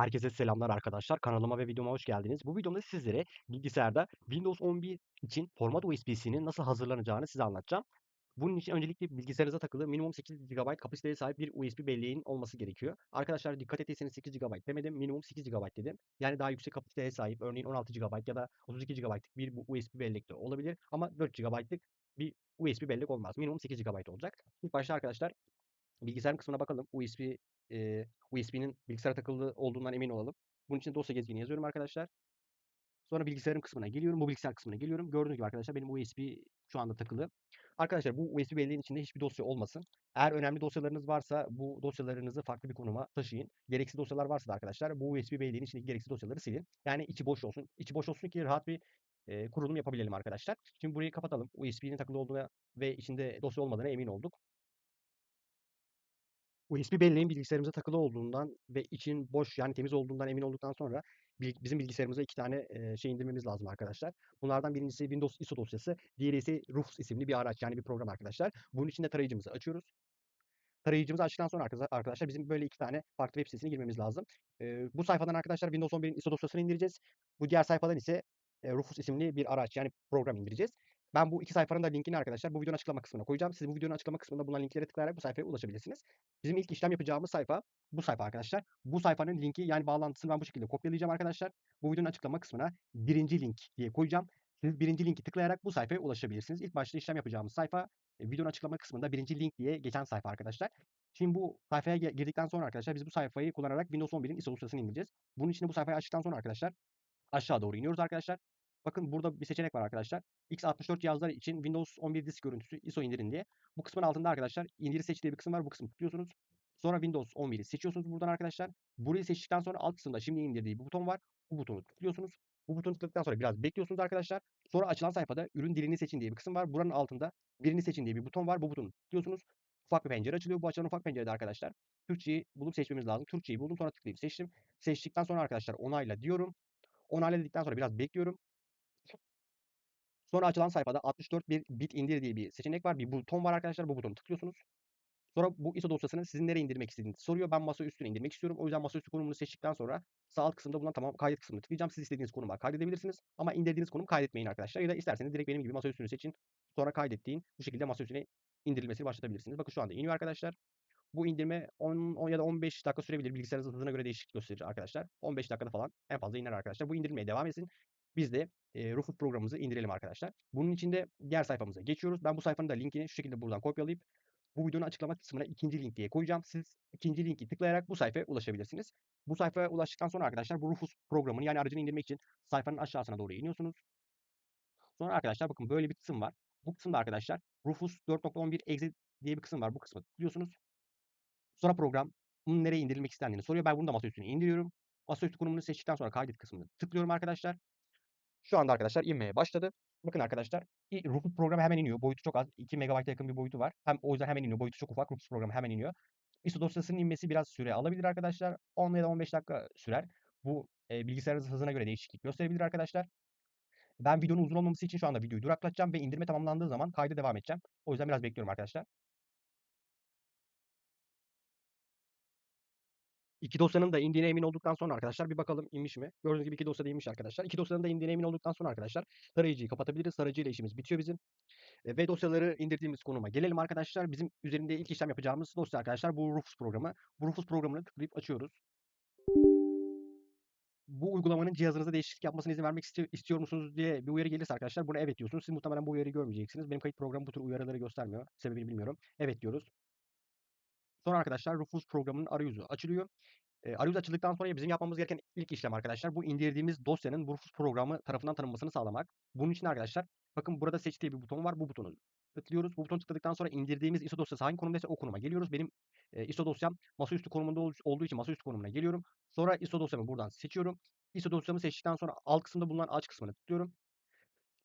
Herkese selamlar arkadaşlar. Kanalıma ve videoma hoş geldiniz. Bu videomda sizlere bilgisayarda Windows 11 için format USB'sinin nasıl hazırlanacağını size anlatacağım. Bunun için öncelikle bilgisayarınıza takılı minimum 8 GB kapasiteye sahip bir USB belleğin olması gerekiyor. Arkadaşlar dikkat ettiyseniz 8 GB demedim, minimum 8 GB dedim. Yani daha yüksek kapasiteye sahip örneğin 16 GB ya da 32 GB'lık bir USB bellek de olabilir ama 4 GB'lık bir USB bellek olmaz. Minimum 8 GB olacak. İlk başta arkadaşlar bilgisayarın kısmına bakalım. USB e, USB'nin bilgisayara takılı olduğundan emin olalım. Bunun için dosya gezgini yazıyorum arkadaşlar. Sonra bilgisayarın kısmına geliyorum. Bu bilgisayar kısmına geliyorum. Gördüğünüz gibi arkadaşlar benim USB şu anda takılı. Arkadaşlar bu USB belleğin içinde hiçbir dosya olmasın. Eğer önemli dosyalarınız varsa bu dosyalarınızı farklı bir konuma taşıyın. Gereksiz dosyalar varsa da arkadaşlar bu USB belleğin içindeki gereksiz dosyaları silin. Yani içi boş olsun. İçi boş olsun ki rahat bir e, kurulum yapabilelim arkadaşlar. Şimdi burayı kapatalım. USB'nin takılı olduğuna ve içinde dosya olmadığına emin olduk. USB belleğin bilgisayarımıza takılı olduğundan ve için boş yani temiz olduğundan emin olduktan sonra bizim bilgisayarımıza iki tane şey indirmemiz lazım arkadaşlar. Bunlardan birincisi Windows ISO dosyası, diğeri ise Rufus isimli bir araç yani bir program arkadaşlar. Bunun için de tarayıcımızı açıyoruz. Tarayıcımızı açtıktan sonra arkadaşlar bizim böyle iki tane farklı web sitesine girmemiz lazım. Bu sayfadan arkadaşlar Windows 11'in ISO dosyasını indireceğiz. Bu diğer sayfadan ise Rufus isimli bir araç yani program indireceğiz. Ben bu iki sayfanın da linkini arkadaşlar bu videonun açıklama kısmına koyacağım. Siz bu videonun açıklama kısmında bulunan linklere tıklayarak bu sayfaya ulaşabilirsiniz. Bizim ilk işlem yapacağımız sayfa bu sayfa arkadaşlar. Bu sayfanın linki yani bağlantısını ben bu şekilde kopyalayacağım arkadaşlar. Bu videonun açıklama kısmına birinci link diye koyacağım. Siz birinci linki tıklayarak bu sayfaya ulaşabilirsiniz. İlk başta işlem yapacağımız sayfa e, videonun açıklama kısmında birinci link diye geçen sayfa arkadaşlar. Şimdi bu sayfaya girdikten sonra arkadaşlar biz bu sayfayı kullanarak Windows 11'in ISO dosyasını indireceğiz. Bunun için bu sayfayı açtıktan sonra arkadaşlar aşağı doğru iniyoruz arkadaşlar. Bakın burada bir seçenek var arkadaşlar. x64 cihazlar için Windows 11 disk görüntüsü ISO indirin diye. Bu kısmın altında arkadaşlar indiri seç diye bir kısım var. Bu kısmı tıklıyorsunuz. Sonra Windows 11'i seçiyorsunuz buradan arkadaşlar. Burayı seçtikten sonra alt kısımda şimdi indirdiği bir buton var. Bu butonu tıklıyorsunuz. Bu butonu tıkladıktan sonra biraz bekliyorsunuz arkadaşlar. Sonra açılan sayfada ürün dilini seçin diye bir kısım var. Buranın altında birini seçin diye bir buton var. Bu butonu tıklıyorsunuz. Ufak bir pencere açılıyor. Bu açılan ufak pencerede arkadaşlar Türkçeyi bulup seçmemiz lazım. Türkçeyi buldum sonra tıklayıp seçtim. Seçtikten sonra arkadaşlar onayla diyorum. Onayla dedikten sonra biraz bekliyorum. Sonra açılan sayfada 64 bir bit indir diye bir seçenek var. Bir buton var arkadaşlar. Bu butonu tıklıyorsunuz. Sonra bu ISO dosyasını sizin nereye indirmek istediğinizi soruyor. Ben masa üstüne indirmek istiyorum. O yüzden masaüstü konumunu seçtikten sonra sağ alt kısımda bulunan tamam kaydet kısmını tıklayacağım. Siz istediğiniz konuma kaydedebilirsiniz. Ama indirdiğiniz konum kaydetmeyin arkadaşlar. Ya da isterseniz direkt benim gibi masa üstünü seçin. Sonra kaydettiğin bu şekilde masa üstüne indirilmesini başlatabilirsiniz. Bakın şu anda iniyor arkadaşlar. Bu indirme 10, 10 ya da 15 dakika sürebilir. Bilgisayarınızın hızına göre değişiklik gösterir arkadaşlar. 15 dakikada falan en fazla iner arkadaşlar. Bu indirmeye devam etsin. Biz de e, Rufus programımızı indirelim arkadaşlar. Bunun için de diğer sayfamıza geçiyoruz. Ben bu sayfanın da linkini şu şekilde buradan kopyalayıp bu videonun açıklama kısmına ikinci link diye koyacağım. Siz ikinci linki tıklayarak bu sayfaya ulaşabilirsiniz. Bu sayfaya ulaştıktan sonra arkadaşlar bu Rufus programını yani aracını indirmek için sayfanın aşağısına doğru iniyorsunuz. Sonra arkadaşlar bakın böyle bir kısım var. Bu kısımda arkadaşlar Rufus 4.11 exe diye bir kısım var. Bu kısmı tıklıyorsunuz. Sonra program bunun nereye indirilmek istendiğini soruyor. Ben bunu da masaüstüne indiriyorum. Masaüstü konumunu seçtikten sonra kaydet kısmını tıklıyorum arkadaşlar. Şu anda arkadaşlar inmeye başladı. Bakın arkadaşlar Rufus programı hemen iniyor. Boyutu çok az. 2 MB'a yakın bir boyutu var. Hem o yüzden hemen iniyor. Boyutu çok ufak. Rufus programı hemen iniyor. ISO dosyasının inmesi biraz süre alabilir arkadaşlar. 10 ya da 15 dakika sürer. Bu e, bilgisayarınızın hızına göre değişiklik gösterebilir arkadaşlar. Ben videonun uzun olmaması için şu anda videoyu duraklatacağım ve indirme tamamlandığı zaman kayda devam edeceğim. O yüzden biraz bekliyorum arkadaşlar. İki dosyanın da indiğine emin olduktan sonra arkadaşlar bir bakalım inmiş mi? Gördüğünüz gibi iki dosya da inmiş arkadaşlar. İki dosyanın da indiğine emin olduktan sonra arkadaşlar tarayıcıyı kapatabiliriz. Tarayıcıyla işimiz bitiyor bizim. E, ve dosyaları indirdiğimiz konuma gelelim arkadaşlar. Bizim üzerinde ilk işlem yapacağımız dosya arkadaşlar bu Rufus programı. Bu Rufus programını tıklayıp açıyoruz. Bu uygulamanın cihazınıza değişiklik yapmasına izin vermek istiyor, istiyor musunuz diye bir uyarı gelirse arkadaşlar buna evet diyorsunuz. Siz muhtemelen bu uyarıyı görmeyeceksiniz. Benim kayıt programı bu tür uyarıları göstermiyor. Sebebini bilmiyorum. Evet diyoruz. Sonra arkadaşlar Rufus programının arayüzü açılıyor. E, arayüz açıldıktan sonra bizim yapmamız gereken ilk işlem arkadaşlar bu indirdiğimiz dosyanın Rufus programı tarafından tanınmasını sağlamak. Bunun için arkadaşlar bakın burada seç diye bir buton var. Bu butonu tıklıyoruz. Bu butonu tıkladıktan sonra indirdiğimiz ISO dosyası hangi konumdaysa o konuma geliyoruz. Benim e, ISO dosyam masaüstü konumunda olduğu için masaüstü konumuna geliyorum. Sonra ISO dosyamı buradan seçiyorum. ISO dosyamı seçtikten sonra alt kısımda bulunan aç kısmını tıklıyorum.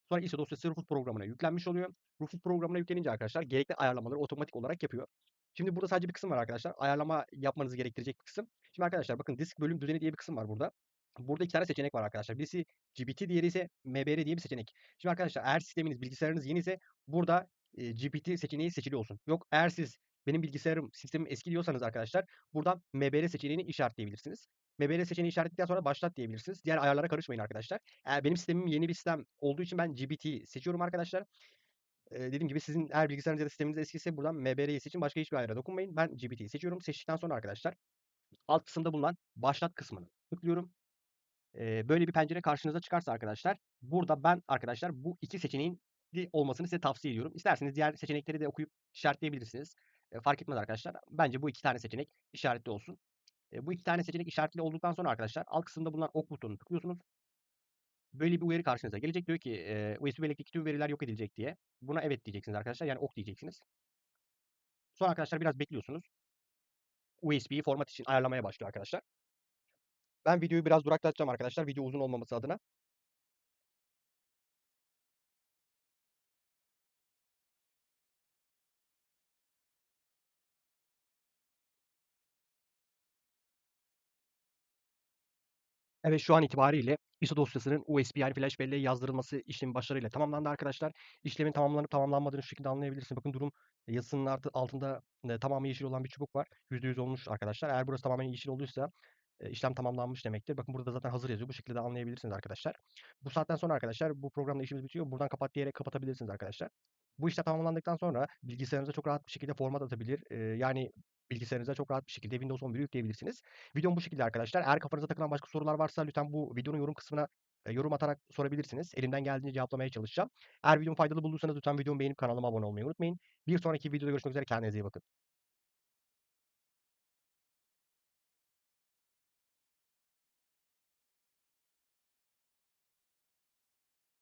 Sonra ISO dosyası Rufus programına yüklenmiş oluyor. Rufus programına yüklenince arkadaşlar gerekli ayarlamaları otomatik olarak yapıyor. Şimdi burada sadece bir kısım var arkadaşlar. Ayarlama yapmanızı gerektirecek bir kısım. Şimdi arkadaşlar bakın disk bölüm düzeni diye bir kısım var burada. Burada iki tane seçenek var arkadaşlar. Birisi GPT, diğeri ise MBR diye bir seçenek. Şimdi arkadaşlar eğer sisteminiz, bilgisayarınız yeni ise burada e, GPT seçeneği seçili olsun. Yok eğer siz benim bilgisayarım, sistemim eski diyorsanız arkadaşlar buradan MBR seçeneğini işaretleyebilirsiniz. MBR seçeneği işaretledikten sonra başlat diyebilirsiniz. Diğer ayarlara karışmayın arkadaşlar. Eee, benim sistemim yeni bir sistem olduğu için ben GBT seçiyorum arkadaşlar. Eee, dediğim gibi sizin eğer bilgisayarınız ya da sisteminiz eskiyse buradan MBR'yi seçin. Başka hiçbir ayara dokunmayın. Ben GBT'yi seçiyorum. Seçtikten sonra arkadaşlar alt kısımda bulunan başlat kısmını tıklıyorum. Eee, böyle bir pencere karşınıza çıkarsa arkadaşlar burada ben arkadaşlar bu iki seçeneğin olmasını size tavsiye ediyorum. İsterseniz diğer seçenekleri de okuyup işaretleyebilirsiniz. Fark etmez arkadaşlar. Bence bu iki tane seçenek işaretli olsun. Bu iki tane seçenek işaretli olduktan sonra arkadaşlar alt kısımda bulunan ok butonunu tıklıyorsunuz. Böyle bir uyarı karşınıza gelecek. Diyor ki USB bellekteki tüm veriler yok edilecek diye. Buna evet diyeceksiniz arkadaşlar. Yani ok diyeceksiniz. Sonra arkadaşlar biraz bekliyorsunuz. USB'yi format için ayarlamaya başlıyor arkadaşlar. Ben videoyu biraz duraklatacağım arkadaşlar. Video uzun olmaması adına. Evet şu an itibariyle ISO dosyasının USB yani flash belleğe yazdırılması işlemi başarıyla tamamlandı arkadaşlar. İşlemin tamamlanıp tamamlanmadığını şu şekilde anlayabilirsiniz. Bakın durum yazısının altı, altında e, tamamı yeşil olan bir çubuk var. %100 olmuş arkadaşlar. Eğer burası tamamen yeşil olduysa e, işlem tamamlanmış demektir. Bakın burada zaten hazır yazıyor. Bu şekilde de anlayabilirsiniz arkadaşlar. Bu saatten sonra arkadaşlar bu programda işimiz bitiyor. Buradan kapat diyerek kapatabilirsiniz arkadaşlar. Bu işlem tamamlandıktan sonra bilgisayarınıza çok rahat bir şekilde format atabilir. E, yani bilgisayarınıza çok rahat bir şekilde Windows 11'i yükleyebilirsiniz. Videom bu şekilde arkadaşlar. Eğer kafanıza takılan başka sorular varsa lütfen bu videonun yorum kısmına e, yorum atarak sorabilirsiniz. Elimden geldiğince cevaplamaya çalışacağım. Eğer videomu faydalı bulduysanız lütfen videomu beğenip kanalıma abone olmayı unutmayın. Bir sonraki videoda görüşmek üzere. Kendinize iyi bakın.